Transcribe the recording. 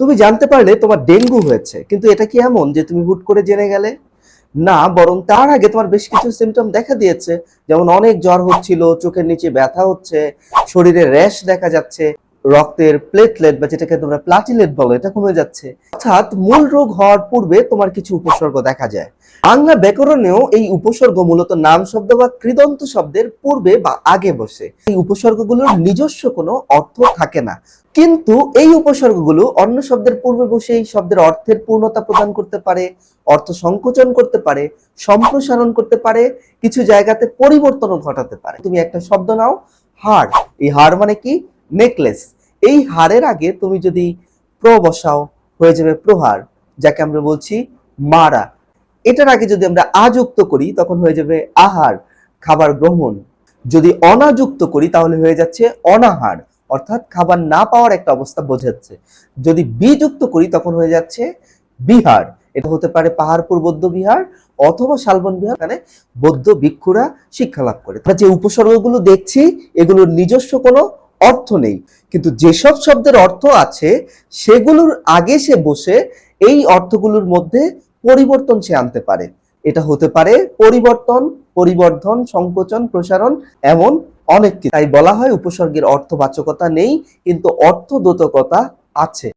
তুমি জানতে পারলে তোমার ডেঙ্গু হয়েছে, কিন্তু এটা কি এমন যে তুমি হুট করে জেনে গেলে? না, বরং তার আগে তোমার বেশ কিছু সিমটম দেখা দিয়েছে। যেমন অনেক জ্বর হচ্ছিল, চোখের নিচে ব্যথা হচ্ছে, শরীরে র্যাশ দেখা যাচ্ছে। রক্তের প্লেটলেট বা যেটাকে তোমরা প্লাটিলেট বলো, এটা কমে যাচ্ছে। অর্থাৎ মূল রোগ হওয়ার পূর্বে তোমার কিছু উপসর্গ দেখা যায়। বাংলা ব্যাকরণেও এই উপসর্গ মূলত নাম শব্দ বা কৃদন্ত শব্দের পূর্বে বা আগে বসে। এই উপসর্গগুলোর নিজস্ব কোনো অর্থ থাকে না। কিন্তু এই উপসর্গগুলো অন্য শব্দের পূর্বে বসে এই শব্দের অর্থের পূর্ণতা প্রদান করতে পারে, অর্থ সংকোচন করতে পারে, সম্প্রসারণ করতে পারে, কিছু জায়গাতে পরিবর্তনও ঘটাতে পারে। তুমি একটা শব্দ নাও, হাড়। এই হাড় মানে কি? নেকলেস। এই হারের আগে তুমি যদি প্র বসাও, হয়ে যাবে প্রহার, যাকে আমরা বলছি মারা। এটার আগে যদি আমরা আযুক্ত করি, তখন হয়ে যাবে আহার, খাবার গ্রহণ। যদি অনাযুক্ত করি, তাহলে হয়ে যাচ্ছে অনাহার, অর্থাৎ খাবার না পাওয়ার একটা অবস্থা বোঝাচ্ছে। যদি বিযুক্ত করি, তখন হয়ে যাচ্ছে বিহার। এটা হতে পারে পাহাড়পুর বৌদ্ধ বিহার অথবা শালবন বিহার মানে বৌদ্ধ ভিক্ষুরা শিক্ষা লাভ করে। আমরা যে উপসর্গগুলো দেখছি, এগুলোর নিজস্ব কোনো অর্থ নেই। কিন্তু যেসব শব্দের অর্থ আছে, সেগুলোর আগে সে বসে এই অর্থগুলোর মধ্যে পরিবর্তন সে আনতে পারে। এটা হতে পারে পরিবর্তন, পরিবর্ধন, সংকোচন, প্রসারণ এমন অনেক তাই বলা হয় উপসর্গের অর্থবাচকতা নেই, কিন্তু অর্থদোতকতা আছে।